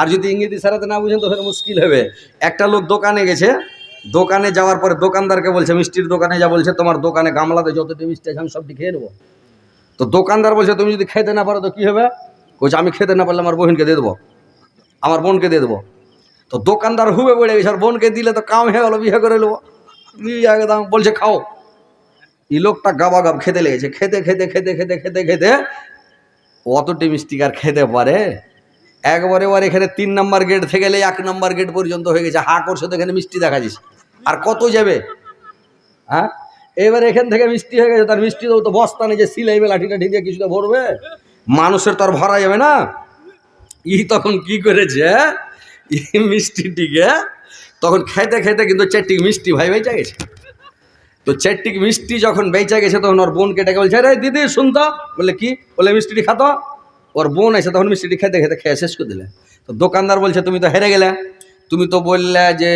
আর যদি ইংরেজি সারাতে না বুঝেন তো ফের মুশকিল হবে। একটা লোক দোকানে গেছে, দোকানে যাওয়ার পরে দোকানদারকে বলছে, মিষ্টির দোকানে যা বলছে, তোমার দোকানে গামলাতে যতটি মিষ্টি আছে আমি সবটি খেয়ে নেব। তো দোকানদার বলছে, তুমি যদি খেতে না পারো তো কী হবে? বলছে, আমি খেতে না পারলে আমার বোনকে দিয়ে দেবো। আমার বোনকে দিয়ে দেবো। তো দোকানদার হুবে পড়ে গেছে, আর বোনকে দিলে তো কাম হয়ে গেলো, বিয়ে করে নেব। একদম, বলছে, খাও। এই লোকটা গাবা গাব খেতে লেগেছে। খেতে খেতে খেতে খেতে খেতে খেতে অতটি মিষ্টি আর খেতে পারে? একবারে এবার এখানে তিন নম্বর গেট থেকে গেলে এক নম্বর গেট পর্যন্ত হয়ে গেছে। হা করছে তো এখানে মিষ্টি দেখা যাচ্ছে আর কত যাবে? হ্যাঁ? এবার এখান থেকে মিষ্টি হয়ে গেছে, তার মিষ্টি তো বস্তা নেই যে সিলাইবে লাঠি টাঠি দিয়ে কিছুটা ভরবে। মানুষের তো আর ভরা যাবে না। ই তখন কি করেছে? মিষ্টিটিকে তখন খেতে খেতে কিন্তু চারটি মিষ্টি ভাই বেঁচে গেছে। তো চারটি মিষ্টি যখন বেঁচে গেছে তখন ওর বোনকে ডেকে বলছে রে দিদি, শুনতো? বলে কি? বলে মিষ্টিটি খাতো? ওর বোন এসে তখন মিষ্টিটি খেতে খেতে খেয়ে শেষ করে দিলে। তো দোকানদার বলছে তুমি তো হেরে গেলে। তুমি তো বললে যে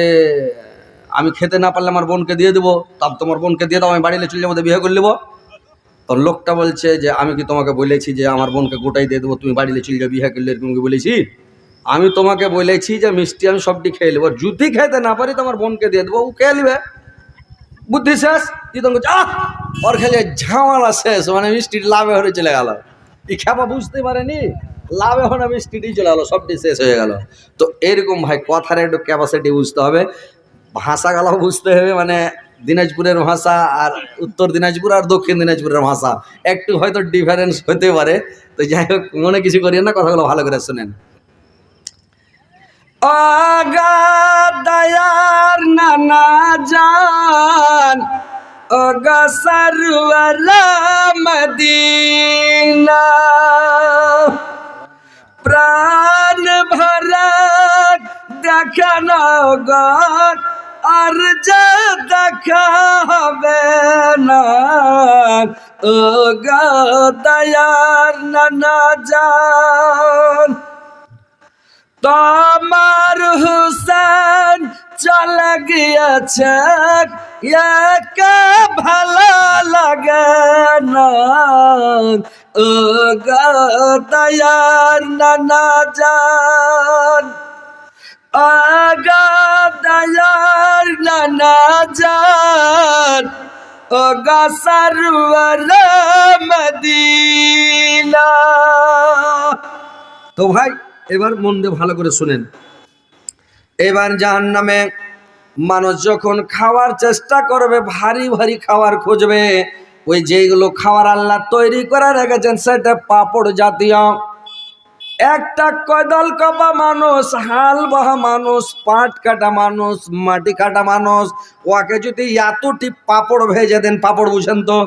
আমি খেতে না পারলে আমার বোনকে দিয়ে দেবো। তার তোমার বোনকে দিয়ে দাও আমি বাড়িতে চলে যাব বিয়ে করে নেব। তোর লোকটা বলছে যে আমি কি তোমাকে বলেছি যে আমার বোনকে গোটাই দিয়ে দেবো? তুমি বাড়িতে চলে যাও বিয়ে করলে এরকম কি বলেছি? আমি তোমাকে বলেছি যে মিষ্টি আমি সবটি খেয়ে নেব। যদি খেতে না পারি তোমার বোনকে দিয়ে দেবো। ও খেয়ে নেবে? বুদ্ধি শেষ? বলছে, আহ! ওর খেলে ঝামেলা শেষ মানে মিষ্টির লাভে হয়ে চলে গেল। এই খেপা বুঝতে পারেনি। লাভ এখন আমি স্টিডি চলে গেলো সবটি শেষ হয়ে গেল। তো এরকম ভাই, কথার একটু ক্যাপাসিটি বুঝতে হবে। ভাষা গালাও বুঝতে হবে মানে দিনাজপুরের ভাষা আর উত্তর দিনাজপুর আর দক্ষিণ দিনাজপুরের ভাষা। একটু হয়তো ডিফারেন্স হতে পারে। তো যাই হোক, মনে কিছু করি না, কথাগুলো ভালো করে শোনেন। আগা, দয়ার নানা জান অগা সরওয়ালা মদিনা। প্রাণ ভরা দেখানো গর, আর যা দেখা হবে না। ও গা দয়ার নানা জান তোমার হুসেন চলে গিয়েছে। একা ভালো লাগে না। ও গো দয়ার নানা জান। আগা দয়ার নানা জান। ও গা সরওয়ার মদিনা। তো ভাই এবার মন দিয়ে ভালো করে শুনেন। এবার জাহান নামে মানুষ যখন খাওয়ার চেষ্টা করবে, ভারী ভারী খাবার খুঁজবে, ওই যেগুলো খাওয়ার আল্লাহ তৈরি করে রেখেছেন, সেটা পাপড় জাতীয়। একটা কদল কপা মানুষ, হাল বাহা মানুষ, পাট কাটা মানুষ, মাটি কাটা মানুষ ওকে যদি এতটি পাপড় ভেজে দেন, পাপড় বুঝেন তো?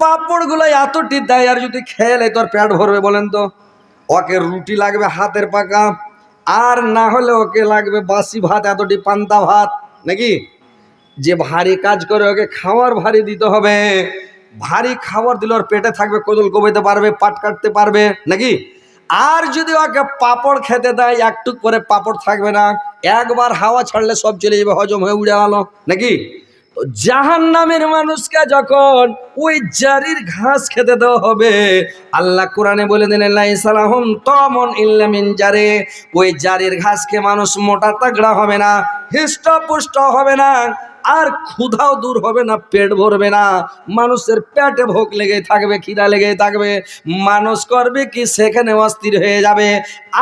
পাপড়গুলো এতটি দেয়, আর যদি খেলে তোর পেট ভরবে, বলেন তো? ওকে রুটি লাগবে হাতের পাকা, আর না হলে ওকে লাগবে বাসি ভাত, এতটি পান্তা ভাত, নাকি? যে ভারী কাজ করে ওকে খাওয়ার ভারী দিতে হবে। ভারী খাবার দিলে ওর পেটে থাকবে, কোদল কমাইতে পারবে, পাট কাটতে পারবে, নাকি? আর যদি ওকে পাপড় খেতে দেয় একটু করে পাপড় থাকবে না, একবার হাওয়া ছাড়লে সব চলে যাবে, হজম হয়ে উড়ে গেল, নাকি? জাহান নামের মানুষকে যখন ওই জারির ঘাস খেতে দেওয়া হবে, আল্লাহ কোরআনে বলে দিলেন তমন ইল্লামিন জারে। ওই জারির ঘাসকে মানুষ মোটা তাগড়া হবে না, হৃষ্টপুষ্ট হবে না। আর ক্ষুধাও দূর হবে না, পেট ভরবে না। মানুষের পেটে ভোগ লেগে থাকবে, খিদা লেগে থাকবে। মানুষ করবে কি, সেখানে অস্থির হয়ে যাবে।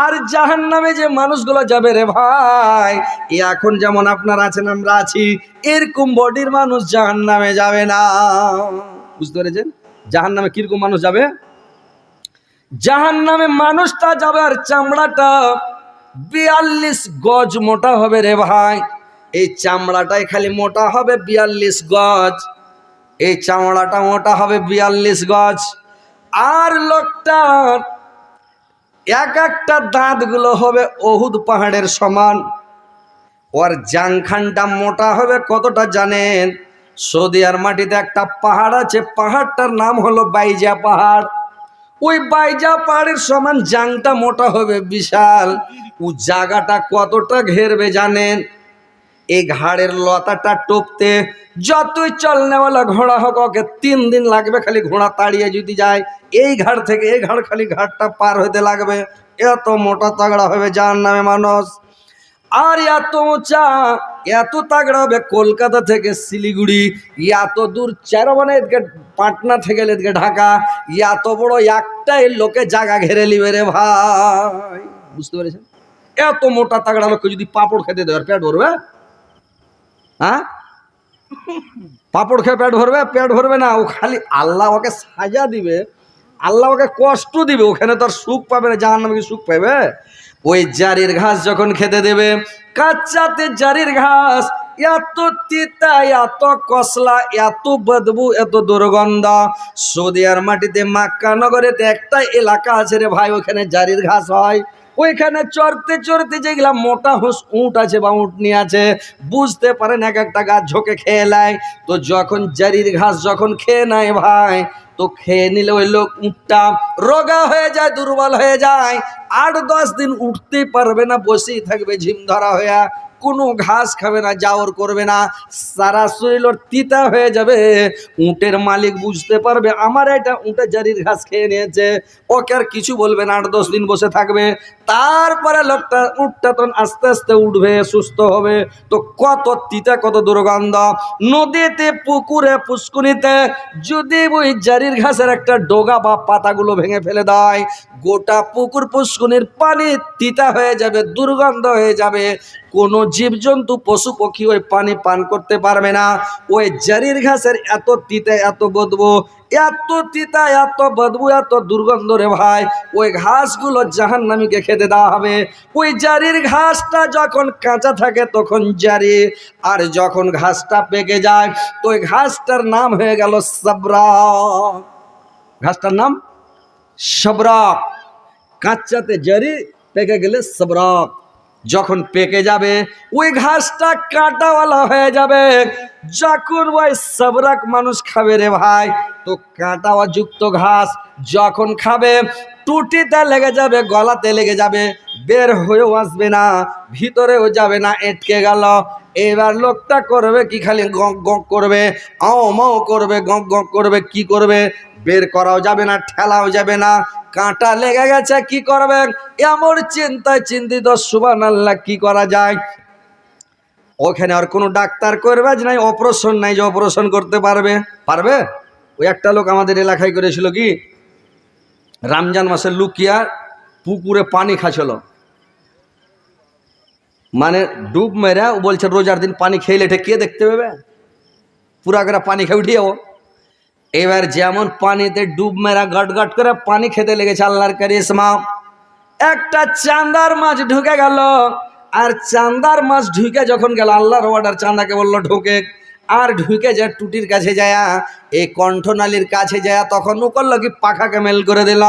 আর জাহান নামে যে মানুষগুলো যাবে রে ভাই এখন যেমন আপনার আছেন, আমরা আছি, এরকম বডির মানুষ জাহান নামে যাবে না। বুঝতে পেরেছেন? জাহান নামে কীরকম মানুষ যাবে? জাহান নামে মানুষটা যাবে আর চামড়াটা বিয়াল্লিশ গজ মোটা হবে রে ভাই। এই চামড়াটাই খালি মোটা হবে বিয়াল্লিশ গজ। এই চামড়াটা মোটা হবে বিয়াল্লিশ গজ। আর লোকটার এক একটা দাঁতগুলো হবে অহুদ পাহাড়ের সমান। ওর জাংখানটা মোটা হবে কতটা জানেন? সৌদি আর মাটিতে একটা পাহাড় আছে, পাহাড়টার নাম হলো বাইজা পাহাড়। ওই বাইজা পাহাড়ের সমান জাংটা মোটা হবে বিশাল। ও জায়গাটা কতটা ঘেরবে জানেন? এই ঘাড়ের লতাটা টপতে যতই চলনেওয়ালা ঘোড়া হোক, ওকে তিন দিন লাগবে খালি ঘোড়া তাড়িয়ে যদি যায়। এই ঘাড় থেকে, এই ঘাড় খালি ঘাটটা পার হইতে লাগবে। এত মোটা তাগড়া হবে যার নামে মানুষ। আর এত উঁচা, এত তাগড়া হবে কলকাতা থেকে শিলিগুড়ি। এত দূর চার মানে এদিকে পাটনা থেকে এদিকে ঢাকা। এত বড় একটাই লোকে জায়গা ঘেরে লিবে রে ভাই। বুঝতে পেরেছেন? এত মোটা তাগড়া লোককে যদি পাপড় খেতে দেওয়ার পেট ভরবে? হ্যাঁ? পাপড় খেয়ে পেট ভরবে? পেট ভরবে না। ও খালি আল্লাহ ওকে সাজা দিবে। আল্লাহ ওকে কষ্ট দিবে। ওখানে তার সুখ পাবে না। জাহান নামে সুখ পাবে ওই জারির ঘাস যখন খেতে দেবে কাচ্চাতে জারির ঘাস, এত তিতা, এত কসলা, এত বদবু, এত দুর্গন্ধ। সৌদিয়ার মাটিতে, মাক্কা নগরেতে একটা এলাকা আছে রে ভাই, ওখানে জারির ঘাস হয়। ওইখানে চড়তে চড়তে যেগুলা মোটা হোস উঁট আছে বা উঁটনি আছে, বুঝতে পারেন এক একটা গাছ ঝোঁকে খেয়ে নেয়। তো যখন জারির ঘাস যখন খেয়ে নেয় ভাই, তো খেয়ে নিলে ওই লোক উঁটটা রোগা হয়ে যায়, দুর্বল হয়ে যায়। আট দশ দিন উঠতে পারবে না, বসেই থাকবে ঝিম ধরা হয়ে কোনো ঘাস খাবে না যাওয়ার করবে না, সারা শরীর তিতা হয়ে যাবে। উটের মালিক বুঝতে পারবে, আমার এটা উটের জারির ঘাস খেয়ে নিয়েছে, ওকে আর কিছু বলবে না, আট দশ দিন বসে থাকবে। তারপরে লোকটা উঠটা তখন আস্তে আস্তে উঠবে, সুস্থ হবে। তো কত তিতা, কত দুর্গন্ধ। নদীতে, পুকুরে পুষ্কুনিতে যদি ওই জারির ঘাসের একটা ডোগা বা পাতাগুলো ভেঙে ফেলে দেয়, গোটা পুকুর পুষ্কুনির পানি তিতা হয়ে যাবে, দুর্গন্ধ হয়ে যাবে। কোনো জীবজন্তু, পশু পক্ষী ওই পানি পান করতে পারবে না। ওই জারির ঘাসের এত তিতা, এত বদবু, এত তিতা, এত বদবু, এত দুর্গন্ধ রে ভাই। ওই ঘাসগুলো জাহান নামীকে খেতে দেওয়া হবে। ওই জারির ঘাসটা যখন কাঁচা থাকে তখন জারি, আর যখন ঘাসটা পেকে যায়, তো ওই ঘাসটার নাম হয়ে গেল সাবরা। ঘাসটার নাম সবরক কাঁচাতে জারি, পেকে গেলে সবরক। যখন পেকে যাবে, ওই ঘাসটা কাঁটাওয়ালা হয়ে যাবে। যখন ওই সবরক মানুষ খাবে রে ভাই, তো কাঁটাওয়া যুক্ত ঘাস যখন খাবে, টুটিতে লেগে যাবে, গলাতে লেগে যাবে, বের হয়েও আসবে না, ভিতরেও যাবে না, এটকে গেল। এবার লোকটা করবে কি খালি গঁক গঁক করবে, আও মাও করবে, গঁক গঁক করবে, কি করবে? বের করাও যাবে না, ঠেলাও যাবে না। কাঁটা লেগে গেছে, কি করবে এমন চিন্তায় চিন্তিত সুবান আল্লাহ কি করা যায়? ওখানে আর কোনো ডাক্তার করবে যে নাই অপারেশন নাই যে অপারেশন করতে পারবে। পারবে? ওই একটা লোক আমাদের এলাকায় করেছিল কি? রমজান মাসে লুকিয়া পুকুরে পানি খাচ্ছিল। মানে ডুব মেরা ও বলছে, রোজার দিন পানি খেয়ে এটা কে দেখতে পাবে? পুরা করে পানি খেয়ে উঠিয়ে এবার যেমন পানিতে ডুব মেরা গট গট করে পানি খেতে লেগেছে আল্লাহর কারিসমা একটা চান্দার মাছ ঢুকে গেল, আর চান্দার মাছ ঢুকে যখন গেল, আল্লাহর ওয়াডার চান্দাকে বলল, ঢুকে। আর ঢুকে যায় টুটির কাছে যায়, এই কণ্ঠনালীর কাছে যায় তখন ও করল কি, পাখাকে মেল করে দিল।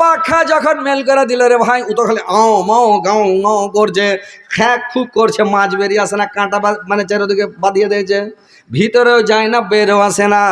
পাখা যখন মেল করে দিল রে ভাই, ও তো খালি আও মাও গাও গাও করছে, খ্যাক খুব করছে, মাছ বেরিয়ে আসে না, কাঁটা মানে চারিদিকে বাঁধিয়ে দিয়েছে। ভিতরেও যায় না বেরো আসে না।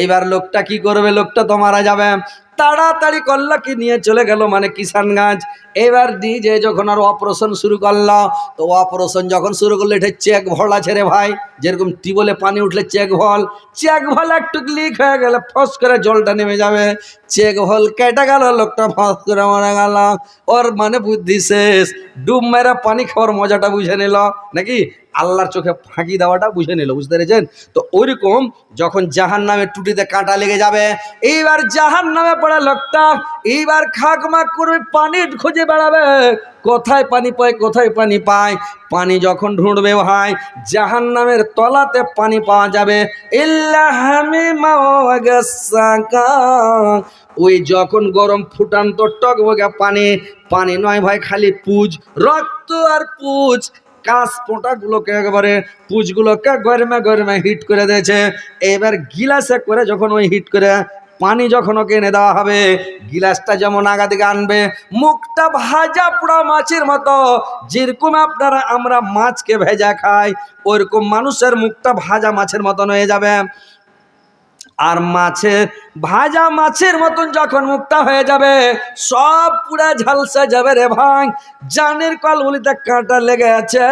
এইবার লোকটা কি করবে? লোকটা তো মারা যাবে। তাড়াতাড়ি করল কি নিয়ে চলে গেল মানে কিষানগঞ্জ। এবার নিজে যখন আর অপারেশন শুরু করল, তো অপারেশন যখন শুরু করল, এটা চেক ভল আছে রে ভাই। যেরকম টিবলে পানি উঠলে চেক ভল। চেক ভল একটু লিক হয়ে গেলে ফস করে জলটা নেমে যাবে। চেক ভল কেটে গেল, লোকটা ফস করে মারা গেল। ওর মানে বুদ্ধি শেষ। ডুব মেরা পানি খাওয়ার মজাটা বুঝে নিল। নাকি? আল্লাহর চোখে ফাঁকি দেওয়াটা বুঝে নিল, বুঝতে পেরেছেন? তো ওইরকম যখন জাহান নামে টুটিতে কাঁটা লেগে যাবে, এইবার জাহান নামে পড়া লোকটা এইবার খাক মাক করবে পানি খুঁজে বেড়াবে। কোথায় পানি পায়, কোথায় পানি পায়? পানি যখন ঢুঁড়বে ভাই জাহান নামের তলাতে পানি পাওয়া যাবে। ওই যখন গরম ফুটান্ত টকবগে পানি পানি নয় ভাই, খালি পুজ, রক্ত আর পুজ। কাঁচ পোঁটাগুলোকে একেবারে পুজগুলোকে গরমে গরমে হিট করে দিয়েছে। এবার গিলাসে করে যখন ওই হিট করে পানি যখন ওকে এনে দেওয়া হবে, গিলাসটা যেমন আগা দিকে আনবে, মুখটা ভাজা পোড়া মাছের মতো। যেরকম আপনারা আমরা মাছকে ভেজা খাই ওইরকম মানুষের মুখটা ভাজা মাছের মতন হয়ে যাবে। আর মাছের, ভাজা মাছের মতন যখন মুখটা হয়ে যাবে, সব পুরা ঝালসা যাবে রে ভাই। জানের কলগুলিতে কাঁটা লেগে আছে।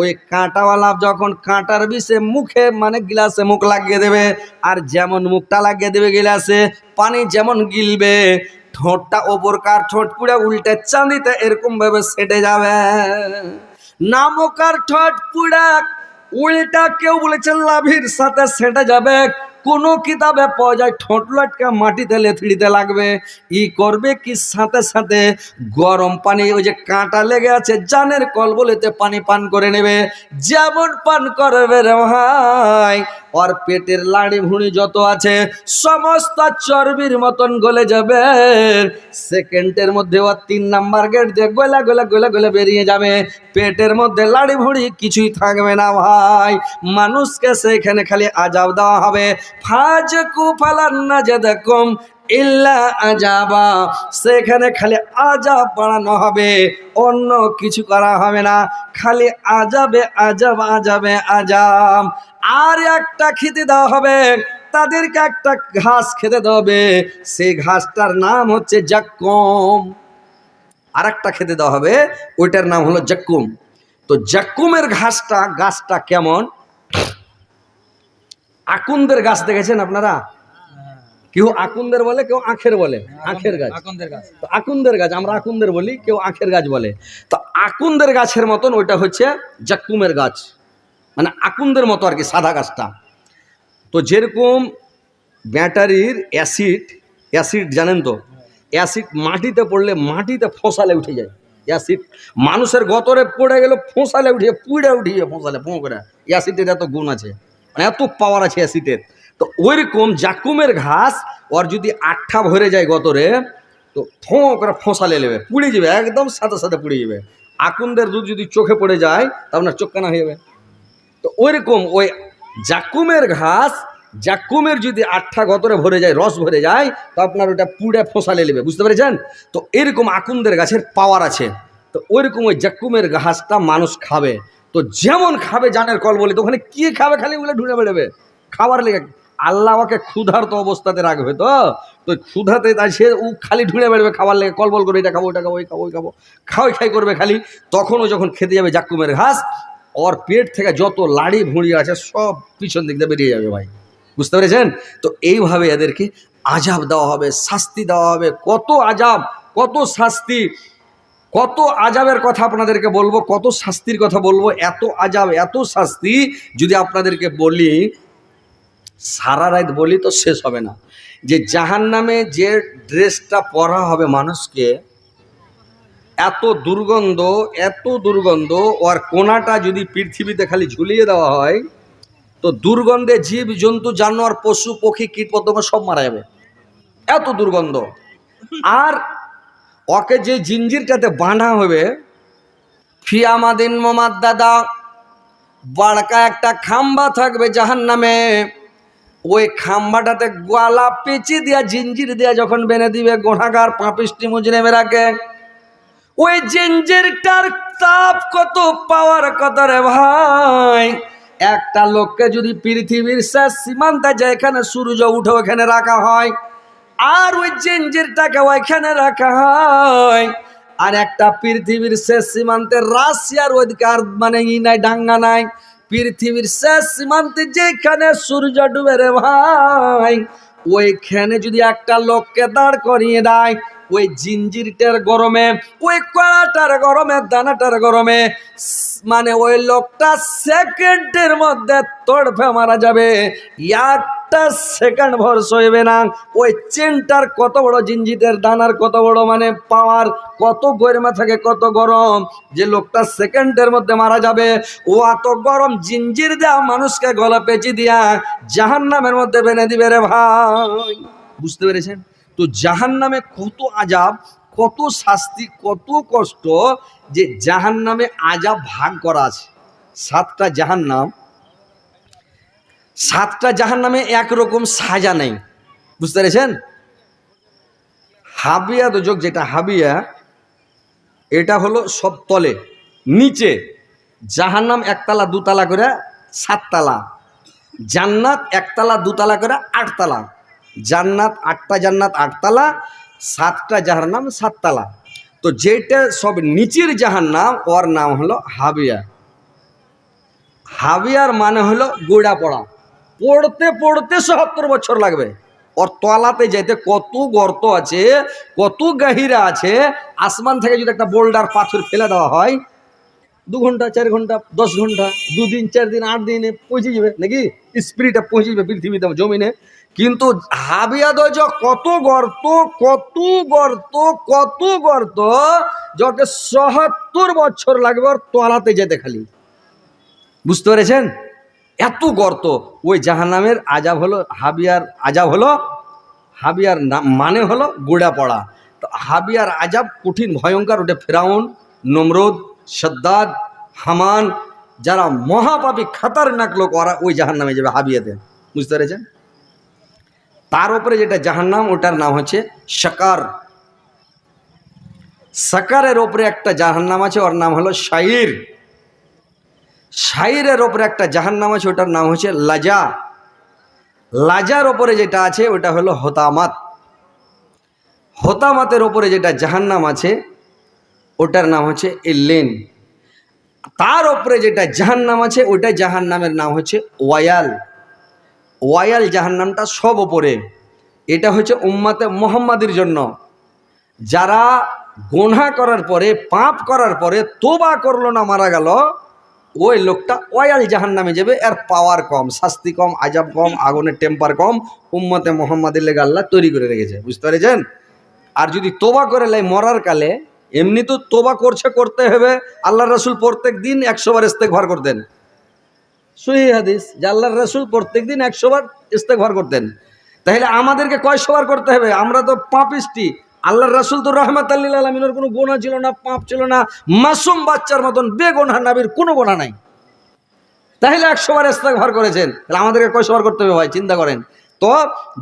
ওই কাঁটাওয়ালা যখন কাঁটার বিষে মুখে মানে গিলাসে মুখ লাগিয়ে দেবে, আর যেমন মুখটা লাগিয়ে দেবে গিলাসে, পানি যেমন গিলবে, ঠোঁটটা ওপরকার ঠোঁট পুরা উল্টে চাঁদিতে এরকম ভাবে সেটে যাবে। নামকার ঠোঁট পুরা উল্টা কেউ বলেছেন লাভির সাথে সেটে যাবে। কোন কিতাবে পাওয়া যায় ঠোঁট লটকা মাটিতে লেথড়িতে লাগবে। ই করবে কি সাথে সাথে গরম পানি, ওই যে কাঁটা লেগে আছে, জানের কল বলেতে পানি পান করে নেবে। যেমন পান করবে রে ভাই ওর পেটের লাড়ি ভুঁড়ি যত আছে, সমস্ত চর্বির মতন গলে যাবে। সেকেন্ডের মধ্যে ও তিন নাম্বার গেট দিয়ে গলা গলা গলা গলা বেরিয়ে যাবে। পেটের মধ্যে লাড়ি ভুঁড়ি কিছুই থাকবে না ভাই। মানুষকে সেখানে খালি আজাব দেওয়া হবে। ফাজ কুফালান্না যে দেখুম ইল্লা আজাবা। সেখানে খালি আজাব বাড়ানো হবে, অন্য কিছু করা হবে না। খালি আজাবে আজাব আজাবে আজাব। আর একটা খেতে দেওয়া হবে। তাদেরকে একটা ঘাস খেতে দেওয়া হবে। সেই ঘাসটার নাম হচ্ছে জাক্কম। আর একটা খেতে দেওয়া হবে ওইটার নাম হলো জাক্কুম। তো জাক্কুমের ঘাসটা গাছটা কেমন? আকুন্দের গাছ দেখেছেন আপনারা? কেউ আকুন্দের বলে কেউ আখের বলে। আখের গাছ। আকন্দের গাছ। তো আকুন্দের গাছ আমরা আকুন্দের বলি কেউ আখের গাছ বলে। তো আকুন্দের গাছের মতন ওইটা হচ্ছে জাক্কুমের গাছ। মানে আকুন্দের মতো আর কি সাদা গাছটা। তো যেরকম ব্যাটারির অ্যাসিড অ্যাসিড জানেন তো, অ্যাসিড মাটিতে পড়লে মাটিতে ফোঁসালে উঠে যায়। অ্যাসিড মানুষের গতরে পড়ে গেল ফোঁসালে উঠিয়ে পুড়ে উঠিয়ে ফোঁসালে ফোঁ করে। অ্যাসিডের এত গুণ আছে মানে এত পাওয়ার আছে অ্যাসিডের। তো ওইরকম জাকুমের ঘাস ওর যদি আঠা ভরে যায় গতরে, তো ফোঁ করে ফোঁসালে নেবে, পুড়ে যাবে, একদম সাথে সাথে পুড়ে যাবে। আকুন্দের দুধ যদি চোখে পড়ে যায় তা আপনার চোখ কানা হয়ে যাবে। তো ওইরকম ওই জাকুমের ঘাস, জাকুমের যদি আঠা গতরে ভরে যায়, রস ভরে যায়, তো আপনার ওটা পুড়ে ফোসালে নেবে, বুঝতে পেরেছেন? তো এরকম আকুন্দের গাছের পাওয়ার আছে। তো ওইরকম ওই জাকুমের ঘাসটা মানুষ খাবে। তো যেমন খাবে জানের কল বলে, তো ওখানে কি খাবে খালি ওগুলো ঢুঁড়ে বেড়াবে? খাবার লেগে আল্লাহ ওকে ক্ষুধার্ত অবস্থাতে রাখবে তো? তো ক্ষুধাতে তাই সে ও খালি ঢুঁড়ে বেড়াবে, খাবার লেগে কল বল করে, এটা খাব, ওটা খাব, ওই খাব ওই খাব। খাওয়াই খাই করবে খালি। তখন ও যখন খেতে যাবে জাকুমের ঘাস ওর পেট থেকে যত লাড়ি ভুঁড়ি আছে, সব পিছন দিক দিয়ে বেরিয়ে যাবে ভাই। বুঝতে পেরেছেন? তো এইভাবে এদেরকে আজাব দেওয়া হবে, শাস্তি দেওয়া হবে। কত আজাব, কত শাস্তি, কত আজাবের কথা আপনাদেরকে বলব, কত শাস্তির কথা বলব, এত আজাব, এত শাস্তি যদি আপনাদেরকে বলি, সারা রাত বলি তো শেষ হবে না। যে জাহান নামে যে ড্রেসটা পরা হবে মানুষকে এত দুর্গন্ধ এত দুর্গন্ধ ওর কোনাটা যদি পৃথিবীতে খালি ঝুলিয়ে দেওয়া হয়, তো দুর্গন্ধে জীব, জন্তু, জানোয়ার, পশু, পক্ষী কীট পতঙ্গ সব মারা যাবে। এত দুর্গন্ধ। আর ওকে যে জিঞ্জিরটাতে বাঁধা হবে ফিয়ামাদিন মোমাদ দাদা, বাড়কা একটা খাম্বা থাকবে জাহান নামে ওই খাম্বাটাতে গলা পেঁচে দেওয়া জিঞ্জির দিয়া যখন বেঁধে দিবে, গোনাগার পাপিষ্টি মুজরে মেরাকে ওই জিঞ্জিরটার তাপ কত পাওয়ার কত রে ভাই। একটা লোককে যদি পৃথিবীর শেষ সীমান্তে যেখানে সূর্য উঠে ওখানে রাখা হয়, আর ওই জিঞ্জিরটাকে ওইখানে রাখা হয়, আর একটা পৃথিবীর শেষ সীমান্তে রাশিয়ার অধিকার মানে ই নাই, ডাঙ্গা নাই, পৃথিবীর শেষ সীমান্তে যেখানে সূর্য ডুবে রে ভাই, ওইখানে যদি একটা লোককে দাঁড় করিয়ে দেয় ওই জিঞ্জিরটার গরমে, ওই কড়াটার গরমে, দানাটার গরমে মানে ওই লোকটা সেকেন্ডের মধ্যে তড়ফে মারা যাবে। একটা সেকেন্ড ভর সইবে না। ওই চেনটার কত বড় জিঞ্জিতের দানার কত বড় মানে পাওয়ার, কত গরমে থাকে, কত গরম। যে লোকটা সেকেন্ডের মধ্যে মারা যাবে, ও এত গরম জিঞ্জির দেয়া মানুষকে গলা পেঁচি দিয়া জাহান নামের মধ্যে বেঁধে দিবে রে ভাই। বুঝতে পেরেছেন? তো জাহান নামে কত আজাব কত শাস্তি, কত কষ্ট যে জাহান নামে আজাব ভাগ করা আছে। সাতটা জাহান নাম সাতটা জাহান নামে একরকম সাজা নেই। বুঝতে পেরেছেন? হাবিয়া দোজক যেটা, হাবিয়া, এটা হলো সব তলে, নিচে। জাহান্নাম একতলা, দুতলা করে সাততলা। জান্নাত একতলা, দুতলা করে আটতলা। জান্নাত, আটটা জান্নাত, আটতলা, সাতটা জাহান্নাম, সাততলা। তো যেটা সব নিচের নাম ওর নাম হলো হাবিয়া। হাবিয়ার মানে হলো গোড়া পড়া। পড়তে পড়তে সত্তর বছর লাগবে। ওর তলাতে যেতে কত গর্ত আছে, কত গাহিরা আছে, আসমান থেকে যদি একটা বোল্ডার পাথর ফেলে দেওয়া হয় দু ঘণ্টা, চার ঘণ্টা, দশ ঘণ্টা, দুদিন চার দিন আট দিনে পৌঁছে যাবে নাকি? স্পিরিটে পৌঁছে যাবে পৃথিবীতে জমিনে। কিন্তু হাবিয়াদ যে কত গর্ত কত গর্ত কত গর্ত, যাকে সহাত্তর বছর লাগবে ওর তলাতে যেতে খালি। বুঝতে পেরেছেন? এত গর্ত। ওই জাহান্নামের আজাব হলো, হাবিয়ার আজাব হলো, হাবিয়ার নাম মানে হলো গোড়া পড়া তো হাবিয়ার আজাব কঠিন, ভয়ঙ্কর, ওটা ফেরাউন, নমরুদ সদ্দাদ, হামান, যারা মহাপাপী খাতারনাক লোক, ওরা ওই জাহান নামে যাবে হাবিয়াতে। বুঝতে পেরেছেন? তার উপরে যেটা জাহান্নাম, ওটার নাম হচ্ছে সাকার সাকারের ওপরে একটা জাহান্নাম আছে, ওর নাম হলো শাইর। শাইরের ওপরে একটা জাহান্নাম আছে, ওটার নাম হচ্ছে লাজা। লাজার ওপরে যেটা আছে, ওটা হলো হতামাত। হতামাতের ওপরে যেটা জাহান্নাম আছে ওটার নাম হচ্ছে এল্লেন তার ওপরে যেটা জাহান্নাম আছে ওটা জাহান্নামের নাম হচ্ছে ওয়ায়াল। ওয়ায়াল জাহান্নামটা সব ওপরে। এটা হচ্ছে উম্মাতে মোহাম্মাদের জন্য। যারা গোনা করার পরে, পাপ করার পরে তোবা করল না, মারা গেল, ওই লোকটা ওয়াল জাহান নামে যাবে। এর পাওয়ার কম, শাস্তি কম আজাব কম, আগুনের টেম্পার কম, উম্মতে মোহাম্মদের লেগে আল্লাহ তৈরি করে রেখেছে। বুঝতে পেরেছেন? আর যদি তোবা করে লাই মরার কালে এমনি তো তোবা করছে, করতে হবে। আল্লাহ রসুল প্রত্যেক দিন একশো বার ইস্তেকভার করতেন। সহি হাদিস, যে আল্লাহ রসুল প্রত্যেক দিন একশো বার ইস্তেকভার করতেন। তাহলে আমাদেরকে কয়শো বার করতে হবে? আমরা তো পাপিস্টি আল্লাহ রসুল তো রহমত আল্লিল আলমিনের কোনো গোনা ছিল না, পাপ ছিল না। মাসুম বাচ্চার মতন বেগোনা নাবির কোনো গোনা নাই। তাহলে একশো বার ইস্তেকভার করেছেন। তাহলে আমাদেরকে কয়শো বার করতে হবে ভাই, চিন্তা করেন। তো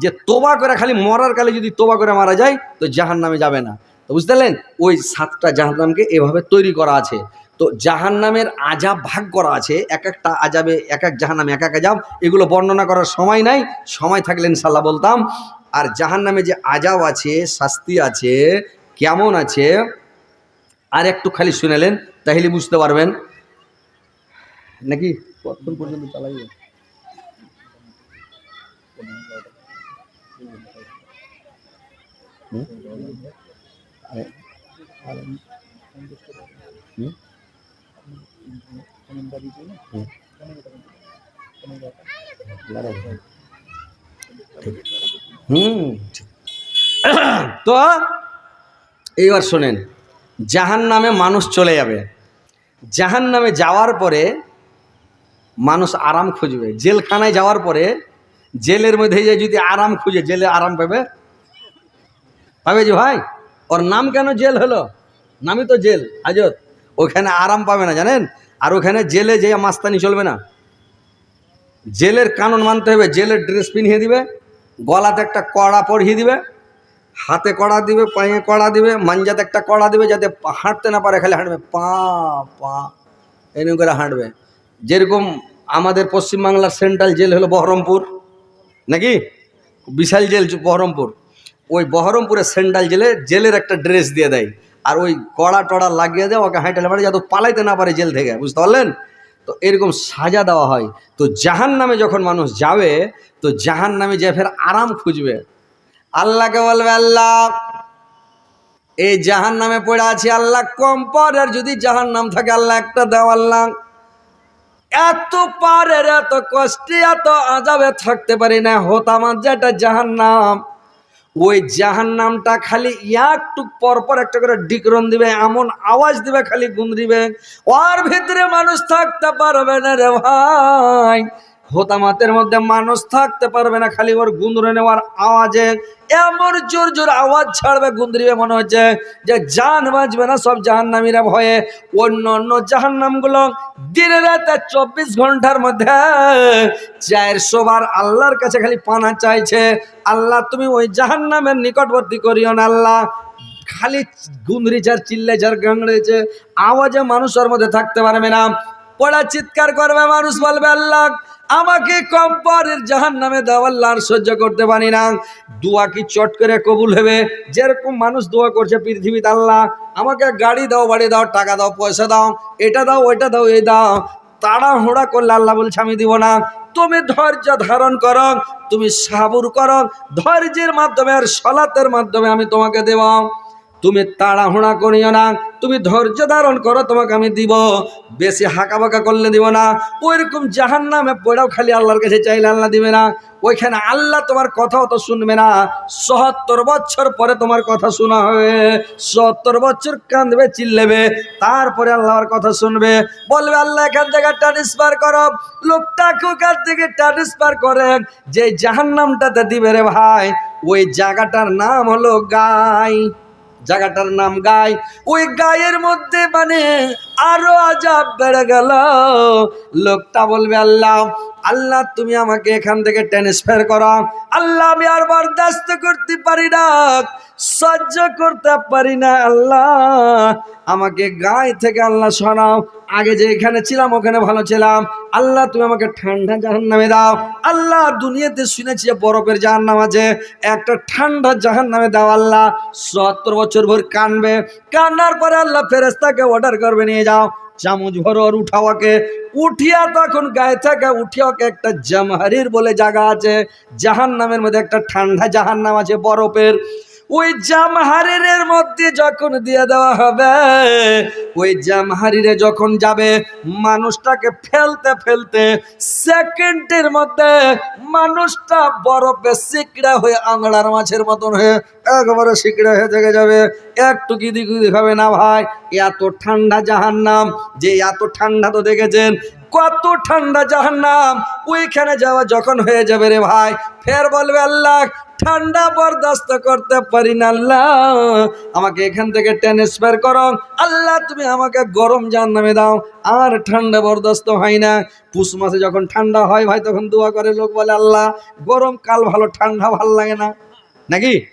যে তোবা করে, খালি মরার কালে যদি তোবা করে মারা যায়, তো জাহান নামে যাবে না। তো বুঝতে পারলেন? ওই সাতটা জাহান্নামকে এভাবে তৈরি করা আছে। তো জাহান্নামের আজাব ভাগ করা আছে। এক একটা আজাবে এক এক জাহান্নামে এক এক আজাব এগুলো বর্ণনা করার সময় নাই। সময় থাকলে ইনশাল্লাহ বলতাম। আর জাহান্নামে যে আজাব আছে, শাস্তি আছে, কেমন আছে, আর একটু খালি শুনেলেন তাহলে বুঝতে পারবেন। নাকি? কতক্ষণ পর্যন্ত চালাইবে হুম? হুম? তো এইবার শোনেন জাহান নামে মানুষ চলে যাবে। জাহান নামে যাওয়ার পরে মানুষ আরাম খুঁজবে। জেলখানায় যাওয়ার পরে জেলের মধ্যে যদি আরাম খুঁজে, জেলে আরাম পাবে? পাবে যে ভাই? ওর নাম কেন জেল হলো? নামই তো জেল, হাজত। ওখানে আরাম পাবে না, জানেন? আর ওখানে জেলে যে মাস্তানি চলবে না। জেলের কানুন মানতে হবে, জেলের ড্রেস পিনিয়ে দিবে, গলাতে একটা কড়া পরিয়ে দিবে, হাতে কড়া দিবে, পায়ে কড়া দিবে, মাঞ্জাতে একটা কড়া দিবে যাতে হাঁটতে না পারে, খালি হাঁটবে, পা পা এরকম করে হাঁটবে। যেরকম আমাদের পশ্চিমবাংলার সেন্ট্রাল জেল হলো বহরমপুর, নাকি? বিশাল জেল বহরমপুর। ওই বহরমপুরের সেন্ট্রাল জেলে, জেলের একটা ড্রেস দিয়ে দেয়। আর ওই কড়া টড়া লাগিয়ে দেয়, ওকে হাঁটে পারে, যাতে পালাইতে না পারে জেল থেকে, বুঝতে পারলেন? তো এরকম সাজা দেওয়া হয়। তো জাহান নামে যখন মানুষ যাবে, তো জাহান নামে যে ফের আরাম খুঁজবে। আল্লাহকে বলবে, আল্লাহ, এই জাহান নামে পড়ে আছি, আল্লাহ কম পর, আর যদি জাহান নাম থাকে, আল্লাহ একটা দেও, আল্লাহ। এত পারের, এত কষ্টে, এত আজাবে থাকতে পারি না, হতামার যেটা জাহান নাম ওই জাহান নামটা খালি ইয়াকটুক পর পর একটা করে ডিকরণ দিবে, এমন আওয়াজ দিবে, খালি গুন্দরিবে ওর ভিতরে মানুষ থাকতে পারবে না রে ভাই। হোতামাতের মধ্যে মানুষ থাকতে পারবে না, খালি ওর গুন্দরে নেওয়ার আওয়াজে। এমন জোর জোর আওয়াজ ছাড়বে গুন্দরিবে মনে হচ্ছে যে জান বাঁচবে না সব জাহান নামীরা ভয়ে। অন্য অন্য জাহান নামগুলো দিনে রাতে চব্বিশ ঘণ্টার মধ্যে চারশো বার আল্লাহর কাছে খালি পানা চাইছে। আল্লাহ, তুমি ওই জাহান নামের নিকটবর্তী করিও না আল্লাহ। খালি গুন্দরি যার চিল্লে যার গাংড়েছে আওয়াজে মানুষের মধ্যে থাকতে পারবে না। পড়া চিৎকার করবে মানুষ বলবে, আল্লাহ আমাকে কম্পারের পরের জাহান নামে দেওয়াল্লা আর সহ্য করতে পারি না। দোয়া কি চট করে কবুল হবে? যেরকম মানুষ দোয়া করছে পৃথিবীতে আল্লাহ, আমাকে গাড়ি দাও, বাড়ি দাও, টাকা দাও, পয়সা দাও, এটা দাও, ওইটা দাও, এই দাও। তাড়াহুড়া করলে আল্লাহ বলছে, আমি দিব না। তুমি ধৈর্য ধারণ করো, তুমি সাবুর করো। ধৈর্যের মাধ্যমে আর সলাতের মাধ্যমে আমি তোমাকে দেব। তুমি তাড়াহুড়া করিও না, তুমি ধৈর্য ধারণ করো, তোমাকে আমি দিব। বেশি হাঁকা বাঁকা করলে দিব না, ওইরকম জাহান নামে পড়াও খালি আল্লাহর কাছে চাইলে আল্লাহ দিবে না। ওইখানে আল্লাহ তোমার কথা অত শুনবে না। সত্তর বছর পরে তোমার কথা শোনা হবে, সত্তর বছর কাঁদবে, চিল্লেবে, তারপরে আল্লাহর কথা শুনবে। বলবে, আল্লাহ, এখান থেকে ট্রান্সফার করো। লোকটাকে ওখান থেকে ট্রান্সফার করেন যে জাহান নামটাতে দিবে রে ভাই, ওই জায়গাটার নাম হলো গাই। জায়গাটার নাম গাই। ওই গায়ের মধ্যে মানে আরও আজাব বেড়ে গেল। লোকটা বলবে, আল্লাহ আল্লাহ, তুমি আমাকে এখান থেকে ট্রান্সফার করো। আল্লাহ, আমি আর বরদাস্ত করতে পারি না। সহ্য করতে পারি না, আল্লাহ। আমাকে গায়ে থেকে আল্লাহ শোনাও আগে যে এখানে ছিলাম, ওখানে ভালো ছিলাম। আল্লাহ, তুমি আমাকে ঠান্ডা জাহান নামে দাও। আল্লাহ, দুনিয়াতে শুনেছি বরফের জাহান নাম আছে। একটা ঠান্ডা জাহান নামে দাও আল্লাহ। সত্তর বছর ভোর কানবে। কান্নার পরে আল্লাহ ফেরেস্তাকে অর্ডার করবে, নিয়ে যাও। চামচ ভরো আর উঠাওয়াকে উঠিয়া তখন গায়ে থেকে উঠিয়াকে একটা জামহারির বলে জায়গা আছে। জাহান নামের মধ্যে একটা ঠান্ডা জাহান নাম আছে বরফের। ওই জামহারিরের মধ্যে যখন দিয়ে দেওয়া হবে, ওই জামহারিরে যখন যাবে, মানুষটাকে ফেলতে ফেলতে সেকেন্ডের মধ্যে মানুষটা বরফে সিকড়া হয়ে আংড়ার মাছের মতন হয়ে একবারে সিকড়া হয়ে থেকে যাবে। একটু কিদি কিদি হবে না ভাই? এত ঠান্ডা জাহান্নাম, যে এত ঠান্ডা তো দেখেছেন কত ঠান্ডা জাহান্নাম, ওইখানে যাওয়া যখন হয়ে যাবে রে ভাই, ফের বলবে আল্লাহ, ঠান্ডা বরদাস্ত করতে পারি না আল্লাহ। আমাকে এখান থেকে ট্রান্সফার করো। আল্লাহ, তুমি আমাকে গরম জান নামে দাও। আর ঠান্ডা বরদাস্ত হয় না। পুষ মাসে যখন ঠান্ডা হয় ভাই, তখন দোয়া করে লোক বলে, আল্লাহ, গরম কাল ভালো, ঠান্ডা ভালো লাগে না। নাকি?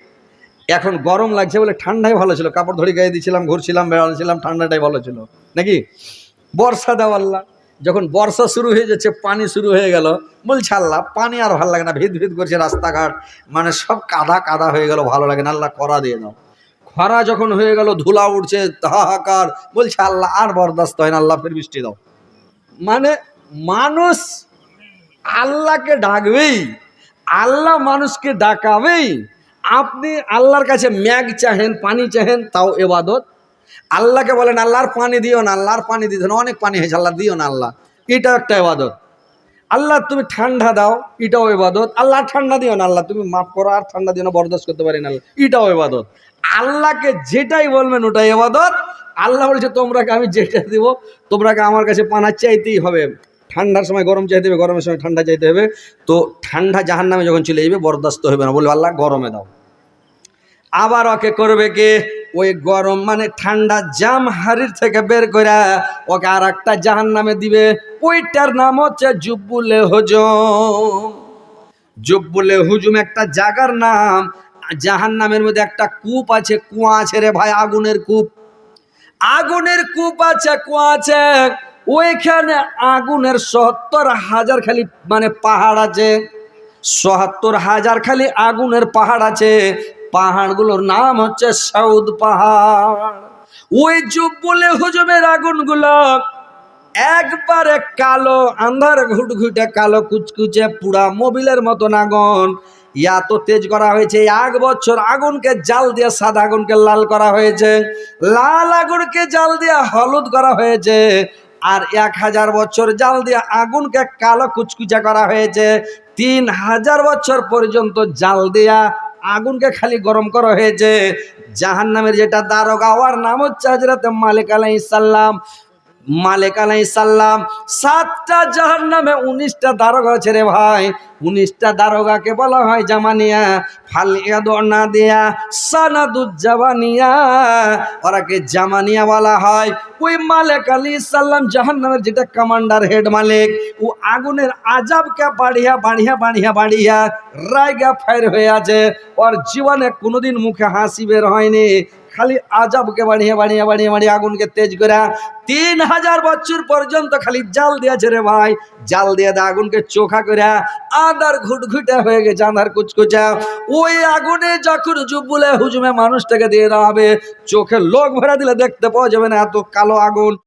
এখন গরম লাগছে বলে ঠান্ডাই ভালো ছিল। কাপড় ধরে গায়ে দিয়েছিলাম, ঘুরছিলাম বেড়াচ্ছিলাম ঠান্ডাটাই ভালো ছিল। নাকি? বর্ষা দাও আল্লাহ। যখন বর্ষা শুরু হয়ে যাচ্ছে, পানি শুরু হয়ে গেল বলছে আল্লাহ পানি আর ভালো লাগে না, ভিত ভিত করছে রাস্তাঘাট মানে সব কাদা কাদা হয়ে গেল, ভালো লাগে না, আল্লাহ করা দিয়ে দাও। খরা যখন হয়ে গেল, ধুলা উঠছে, হাহাকার বলছে আল্লাহ আর বরদাস্ত হয় না, আল্লাহ ফের বৃষ্টি দাও। মানে মানুষ আল্লাহকে ডাকবেই, আল্লাহ মানুষকে ডাকাবেই, আপনি আল্লাহর কাছে ম্যাগ চাহেন, পানি চাহেন, তাও এবাদত আল্লাহকে বলেন, আল্লাহর পানি দিও না, আল্লাহর পানি দিতে না, অনেক পানি হয়েছে, আল্লাহ দিও না, আল্লাহ। এটাও একটা এবাদত আল্লাহ, তুমি ঠান্ডা দাও, এটাও এবাদত আল্লাহ ঠান্ডা দিও না, আল্লাহ, তুমি মাফ করো, আর ঠান্ডা দিও না, বরদাস্ত করতে পারি না, আল্লাহ। এটাও এবাদত আল্লাহকে যেটাই বলবেন, ওটাই এবাদত আল্লাহ বলছে, তোমরাকে আমি যেটা দিব, তোমরাকে আমার কাছে পানা চাইতেই হবে। ঠান্ডার সময় গরম চাইতে হবে, গরমের সময় ঠান্ডা চাইতে হবে। তো ঠান্ডা জাহান নামে যখন চলে যাবে বরদাস্ত হবে না। বলবে, আল্লাহ, গরমে দাও। আবার ওকে করবে কে? ওই গরম মানে ঠান্ডা জাম হারির থেকে বের করে ওকে আর একটা জাহান নামে দিবে। ওইটার নাম হচ্ছে জুব্বুলে হুজুম। জুব্বুলে হুজুম একটা জাগার নাম। জাহান নামের মধ্যে একটা কূপ আছে, কুয়া আছে রে ভাই, আগুনের কূপ। আগুনের কূপ আছে, কুয়া আছে। ওইখানে আগুনের সত্তর হাজার খালি মানে পাহাড় আছে। সত্তর হাজার খালি আগুনের পাহাড় আছে। পাহাড়গুলোর নাম হচ্ছে সাউদ পাহাড়। ওই যুগ বলে হুজুমের আগুনগুলো একবারে কালো আন্ধার ঘুটঘুটে কালো কুচকুচে পুরা মোবিলের মতন আগুন। এত তেজ করা হয়েছে, এক বছর আগুনকে জাল দিয়ে সাদা আগুনকে লাল করা হয়েছে, লাল আগুনকে জাল দিয়ে হলুদ করা হয়েছে, আর এক হাজার বছর জাল দিয়ে আগুনকে কালো কুচকুচা করা হয়েছে, তিন হাজার বছর পর্যন্ত জাল দিয়া আগুনকে খালি গরম করা হয়েছে। জাহান নামের যেটা দারোগা, ওর নাম হচ্ছে হাজরাতে মালিক আলাই সাল্লাম মালিক আলাই সাল্লাম সাতটা জাহান নামে উনিশটা দারোগা রে ভাই। উনিশটা দারোগাকে বলা হয় জামানিয়া। ফালিয়া দোনা দিয়া সানাদুজ্জামানিয়া ওরাকে জামানিয়া বলা হয়। ওই মালিক আলী সাল্লাম জাহান যেটা কমান্ডার, হেড মালিক, ও আগুনের আজাবকে বাড়িয়া বাড়িয়া বাড়িয়া বাড়িয়া রায়গা ফায়ার হয়ে আছে। ওর জীবনে কোনোদিন মুখে হাসি বের হয়নি। খালি আজাবকে বাড়িয়ে বাড়িয়ে বাড়িয়ে বাড়িয়ে আগুনকে তেজ করে তিন হাজার বছর পর্যন্ত খালি জাল দিয়েছে রে ভাই। জাল দিয়ে দেয় আগুনকে চোখা করে আদার ঘুটঘুটে হয়ে গেছে আধার কুচকুচা। ওই আগুনে যখন জুবুলে হুজুমে মানুষটাকে দিয়ে দেওয়া হবে, চোখে লোক ভরা দিলে দেখতে পাওয়া যাবে না এত কালো আগুন।